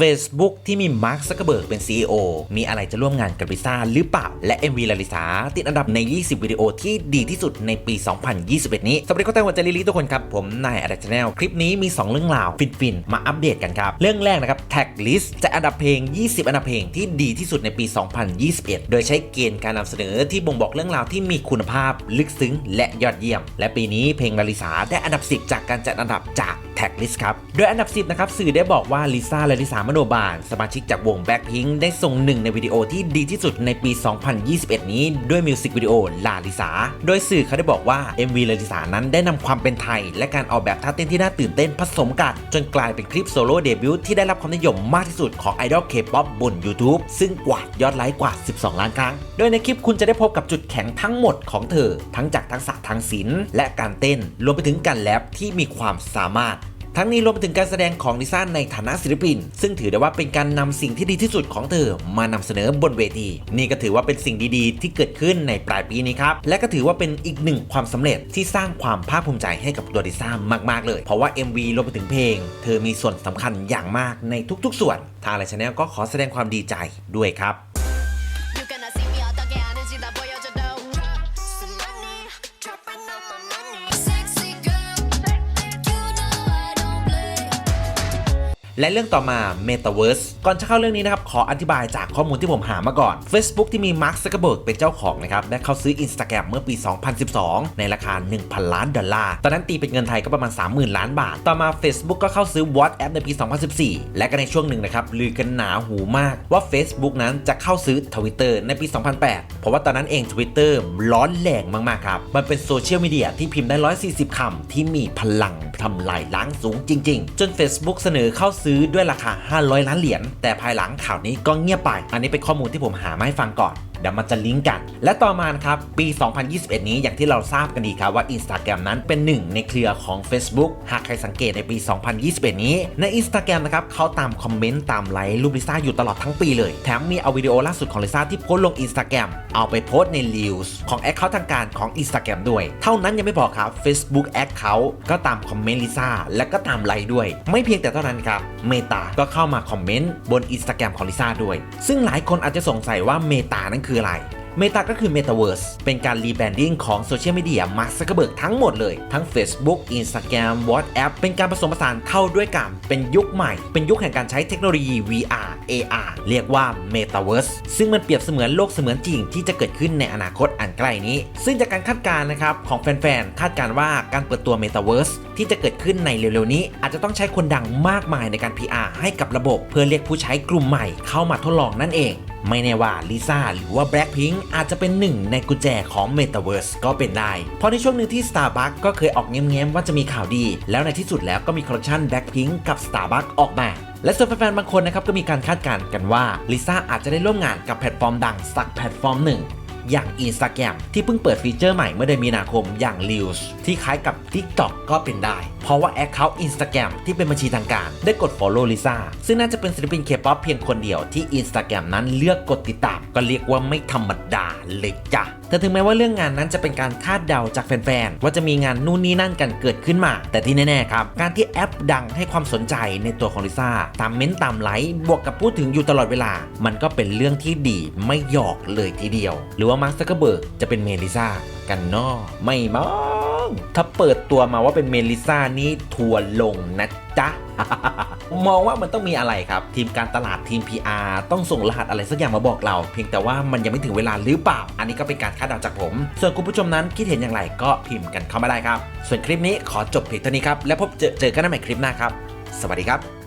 Facebook ที่มีมาร์คซักเกอร์เบิร์กเป็น CEO มีอะไรจะร่วมงานกับลิซ่าหรือเปล่า และ MV ลาลิสาติดอันดับใน 20 วิดีโอที่ดีที่สุดในปี 2021 นี้สวัสดีคนไทยหัวใจลิลิทุกคนครับ ผมนายอดัชแนลคลิปนี้มี 2 เรื่องราวฟินๆมาอัปเดตกันครับ เรื่องแรกนะครับแท็กลิสจะอันดับเพลง 20 อันดับเพลงที่ดีที่สุดในปี 2021 โดยใช้เกณฑ์การนำเสนอที่บ่งบอกเรื่องราวที่มีคุณภาพลึกซึ้ง และยอดเยี่ยม และปีนี้เพลงลาลิสาได้อันดับ 10 จากการจัดอันดับจากแท็กลิสครับโดยอันดับ 10นะครับสื่อได้บอกว่าลิซ่าและลิซามโนบาล สมาชิกจากวงแบ็คพิงได้ส่งหนึ่งในวิดีโอที่ดีที่สุดในปี 2021 นี้ด้วยมิวสิกวิดีโอลาลิซาโดยสื่อเขาได้บอกว่า MV ลาลิซานั้นได้นำความเป็นไทย และการออกแบบท่าเต้นที่น่าตื่นเต้นผสมกัน จนกลายเป็นคลิปโซโล่เดบิวต์ที่ได้รับความนิยมมากที่สุดของไอดอลเคป๊อปบน YouTube ซึ่งกวาดยอดไลค์กว่า 12 ล้านครั้ง โดยในคลิปคุณจะได้พบกับจุดแข็งทั้งหมดของเธอ ทั้งจากทักษะทางศิลป์และการเต้น รวมไปถึงการแรปที่มีความสามารถ ทั้งนี้รวมไปถึงการแสดงของลิซ่าในฐานะศิลปิน ซึ่งถือได้ว่าเป็นการนำสิ่งที่ดีที่สุดของเธอมานำเสนอบนเวที นี่ก็ถือว่าเป็นสิ่งดีๆ ที่เกิดขึ้นในปลายปีนี้ครับ และก็ถือว่าเป็นอีกหนึ่งความสำเร็จที่สร้างความภาคภูมิใจให้กับตัวลิซ่ามากๆ เลย เพราะว่า MV รวมไปถึงเพลง เธอมีส่วนสำคัญอย่างมากในทุกๆ ส่วนทางไลน์ชแนลก็ขอแสดงความดีใจด้วยครับ และเรื่องต่อมา Metaverse ก่อนจะเข้าเรื่องนี้นะครับ ขออธิบายจากข้อมูลที่ผมหามาก่อน Facebook ที่มี Mark Zuckerberg เป็นเจ้าของนะครับได้เข้าซื้อ Instagram เมื่อปี 2012 ในราคา 1,000 ล้านดอลลาร์ ตอนนั้นตีเป็นเงินไทยก็ประมาณ 30,000 ล้านบาท ต่อมา Facebook ก็เข้าซื้อ WhatsApp ในปี 2014 และก็ในช่วงหนึ่งนะครับลือกันหนาหูมากว่า Facebook นั้นจะเข้าซื้อ Twitter ในปี 2008 เพราะว่าตอนนั้นเอง Twitter ร้อนแรงมากๆครับมันเป็นโซเชียลมีเดียที่พิมพ์ได้ 140คำที่มีพลังทำลายล้างสูงจริง ๆ จน Facebook เสนอเข้าซื้อื้อด้วยราคา 500 ล้านเหรียญแต่ภายหลังข่าวนี้ก็เงียบไป อันนี้เป็นข้อมูลที่ผมหามาให้ฟังก่อนเดี๋ยวมันจะลิงก์กัน และต่อมานะครับปี 2021 นี้อย่างที่เราทราบกันดีครับว่า Instagram นั้นเป็นหนึ่งในเครือของ Facebook หากใครสังเกตในปี 2021 นี้ ใน Instagram นะครับเขาตามคอมเมนต์ตามไลค์รูปลิซ่าอยู่ตลอดทั้งปีเลย แถมมีเอาวิดีโอล่าสุดของลิซ่าที่โพสลง Instagram เอาไปโพสต์ใน Reels ของแอคเคาท์ทางการของ Instagram ด้วย เท่านั้นยังไม่พอครับ Facebook แอคเคาท์ก็ตามคอมเมนต์ลิซ่าและก็ตามไลค์ด้วย ไม่เพียงแต่เท่านั้นครับเมตาก็เข้ามาคอมเมนต์บน Instagram ของลิซ่าด้วย ซึ่งหลายคนอาจจะสงสัยว่าเมตานั้นคืออะไร เมตาก็คือ Metaverse เป็นการรีแบรนดิ้งของโซเชียลมีเดียมาร์คซักเกอร์เบิร์กทั้งหมดเลย ทั้ง Facebook Instagram WhatsApp เป็นการผสมผสานเข้าด้วยกัน เป็นยุคใหม่ เป็นยุคแห่งการใช้เทคโนโลยี VR AR เรียกว่า Metaverse ซึ่งมันเปรียบเสมือนโลกเสมือนจริงที่จะเกิดขึ้นในอนาคตอันใกล้นี้ ซึ่งจากการคาดการณ์นะครับของแฟนๆ คาดการณ์ว่าการเปิดตัว Metaverse ที่จะเกิดขึ้นในเร็วๆนี้ อาจจะต้องใช้คนดังมากมายในการ PR ให้กับระบบ เพื่อเรียกผู้ใช้กลุ่มใหม่เข้ามาทดลองนั่นเองไม่แน่ว่าลิซ่าหรือว่า Blackpink อาจจะเป็นหนึ่งในกุญแจของ Metaverse ก็เป็นได้ เพราะในช่วงหนึ่งที่ Starbucks ก็เคยออกแง้มๆว่าจะมีข่าวดี แล้วในที่สุดแล้วก็มีคอลเลคชัน Blackpink กับ Starbucks ออกมาและส่วนแฟนๆบางคนนะครับก็มีการคาดการณ์กันว่าลิซ่าอาจจะได้ร่วมงานกับแพลตฟอร์มดังสักแพลตฟอร์มหนึ่งอย่าง Instagram ที่เพิ่งเปิดฟีเจอร์ใหม่เมื่อเดือนมีนาคมอย่าง Reels ที่คล้ายกับ TikTok ก็เป็นได้ เพราะว่า Account Instagram ที่เป็นบัญชีทางการ ได้กด Follow ลิซ่าซึ่งน่าจะเป็นศิลปินเคป๊อปเพียงคนเดียวที่ Instagram นั้นเลือกกดติดตาม ก็เรียกว่าไม่ธรรมดาเลยจ้ะแต่ถึงแม้ว่าเรื่องงานนั้นจะเป็นการคาดเดาจากแฟนๆ ว่าจะมีงานนู่นนี่นั่นกันเกิดขึ้นมา แต่ที่แน่ๆครับ การที่แอปดังให้ความสนใจในตัวของลิซ่า ตามเม้นต์ตามไลค์บวกกับพูดถึงอยู่ตลอดเวลา มันก็เป็นเรื่องที่ดีไม่หยอกเลยทีเดียว หรือว่ามาร์คซักเกอร์เบิร์กจะเป็นเมลิซ่ากันนอไม่มั้ง ถ้าเปิดตัวมาว่าเป็นเมลิซ่านี่ทัวร์ลงนะจ๊ะมองว่ามันต้องมีอะไรครับ ทีมการตลาดทีม PR ต้องส่งรหัสอะไรสักอย่างมาบอกเรา เพียงแต่ว่ามันยังไม่ถึงเวลาหรือเปล่า อันนี้ก็เป็นการคาดเดาจากผม ส่วนคุณผู้ชมนั้นคิดเห็นอย่างไรก็พิมพ์กันเข้ามาได้ครับ ส่วนคลิปนี้ขอจบเพียงเท่านี้ครับ แล้วพบเจอเจอกันในใหม่คลิปหน้าครับ สวัสดีครับ